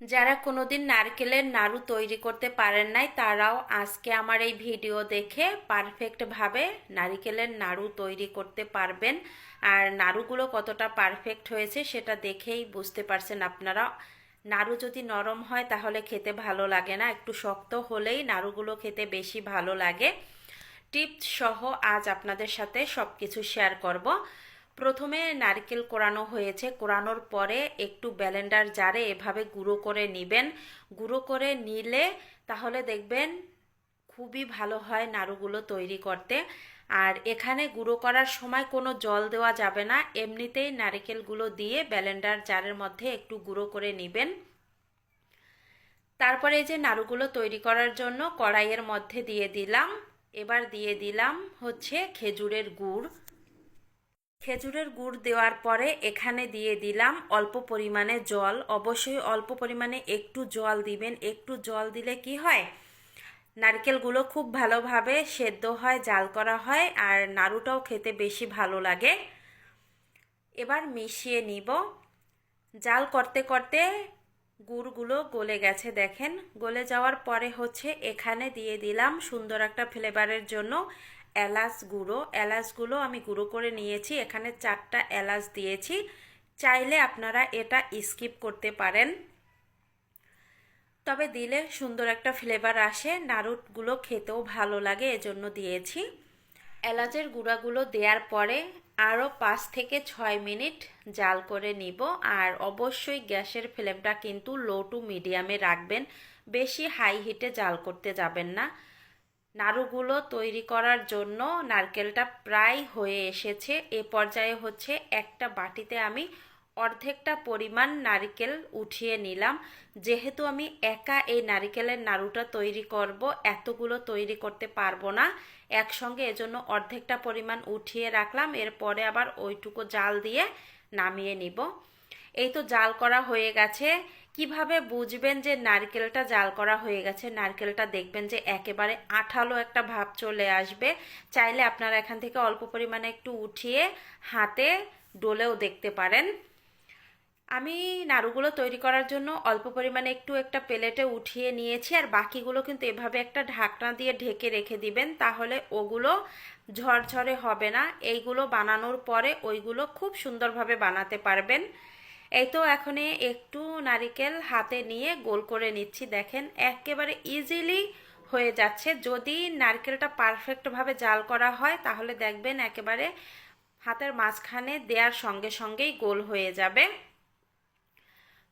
যারা কোনোদিন নারকেলের নাড়ু তৈরি করতে পারেন নাই, তারাও আজকে আমার এই ভিডিও দেখে পারফেক্টভাবে নারকেলের নাড়ু তৈরি করতে পারবেন। আর নাড়ুগুলো কতটা পারফেক্ট হয়েছে সেটা দেখেই বুঝতে পারছেন আপনারা। নাড়ু যদি নরম হয় তাহলে খেতে ভালো লাগে না, একটু শক্ত হলেই নাড়ুগুলো খেতে বেশি ভালো লাগে। টিপস সহ আজ আপনাদের সাথে সব কিছু শেয়ার করব। প্রথমে নারকেল কোরানো হয়েছে, কোরানোর পরে একটু ব্যালেন্ডার জারে এভাবে গুঁড়ো করে নেবেন। গুঁড়ো করে নিলে তাহলে দেখবেন খুবই ভালো হয় নাড়ুগুলো তৈরি করতে। আর এখানে গুঁড়ো করার সময় কোনো জল দেওয়া যাবে না, এমনিতেই নারকেলগুলো দিয়ে ব্যালেন্ডার জারের মধ্যে একটু গুঁড়ো করে নেবেন। তারপরে এই যে নাড়ুগুলো তৈরি করার জন্য কড়াইয়ের মধ্যে দিয়ে দিলাম। এবার দিয়ে দিলাম হচ্ছে খেজুরের গুড়। খেজুরের গুড় দেওয়ার পরে এখানে দিয়ে দিলাম অল্প পরিমাণে জল। অবশ্যই অল্প পরিমাণে একটু জল দিবেন। একটু জল দিলে কি হয়? নারকেলগুলো খুব ভালোভাবে সেদ্ধ হয়, জাল করা হয় আর নাড়ুটাও খেতে বেশি ভালো লাগে। এবার মিশিয়ে নিব। জাল করতে করতে গুড়গুলো গলে গেছে দেখেন। গলে যাওয়ার পরে হচ্ছে এখানে দিয়ে দিলাম সুন্দর একটা ফ্লেভারের জন্য এলাচ গুঁড়ো। এলাচগুলো আমি গুঁড়ো করে নিয়েছি। এখানে চারটা এলাচ দিয়েছি। চাইলে আপনারা এটা স্কিপ করতে পারেন। তবে দিলে সুন্দর একটা ফ্লেভার আসে। নাড়ুগুলো খেতেও ভালো লাগে, এজন্য দিয়েছি। এলাচের গুঁড়াগুলো দেওয়ার পরে আরও পাঁচ থেকে ছয় মিনিট জাল করে নিব। আর অবশ্যই গ্যাসের ফ্লেমটা কিন্তু লো টু মিডিয়ামে রাখবেন। বেশি হাই হিটে জাল করতে যাবেন না। নাড়ুগুলো তৈরি করার জন্য নারকেলটা প্রায় হয়ে এসেছে। এ পর্যায়ে হচ্ছে একটা বাটিতে আমি অর্ধেকটা পরিমাণ নারকেল উঠিয়ে নিলাম। যেহেতু আমি একা এই নারিকেলের নাড়ুটা তৈরি করব, এতগুলো তৈরি করতে পারব না। একসঙ্গে এজন্য অর্ধেকটা পরিমাণ উঠিয়ে রাখলাম। এরপরে আবার ওইটুকু জাল দিয়ে নামিয়ে নিব। এই তো জাল করা হয়ে গেছে। কীভাবে বুঝবেন যে নারকেলটা জাল করা হয়ে গেছে? নারকেলটা দেখবেন যে একেবারে আঠালো একটা ভাব চলে আসবে। চাইলে আপনারা এখান থেকে অল্প পরিমাণে একটু উঠিয়ে হাতে ডোলেও দেখতে পারেন। আমি নাড়ুগুলো তৈরি করার জন্য অল্প পরিমাণে একটু একটা প্লেটে উঠিয়ে নিয়েছি। আর বাকিগুলো কিন্তু এভাবে একটা ঢাকনা দিয়ে ঢেকে রেখে দিবেন, তাহলে ওগুলো ঝরঝরে হবে না। এইগুলো বানানোর পরে ওইগুলো খুব সুন্দরভাবে বানাতে পারবেন। এই তো এখন একটু নারিকেল হাতে নিয়ে গোল করে নিচ্ছি, দেখেন একেবারে ইজিলি হয়ে যাচ্ছে। যদি নারকেলটা পারফেক্টভাবে জাল করা হয়, তাহলে দেখবেন একেবারে হাতের মাঝখানে দেওয়ার সঙ্গে সঙ্গেই গোল হয়ে যাবে।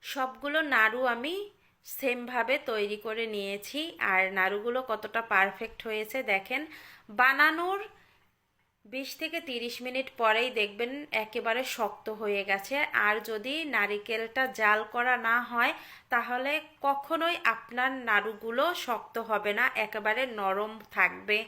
সবগুলো নাড়ু আমি সেমভাবে তৈরি করে নিয়েছি, আর নাড়ুগুলো কতটা পারফেক্ট হয়েছে দেখেন। বানানোর বিশ থেকে তিরিশ মিনিট পরেই দেখবেন একেবারে শক্ত হয়ে গেছে। আর যদি নারিকেলটা জাল করা না হয়, তাহলে কখনোই আপনার নাড়ুগুলো শক্ত হবে না, একেবারে নরম থাকবে।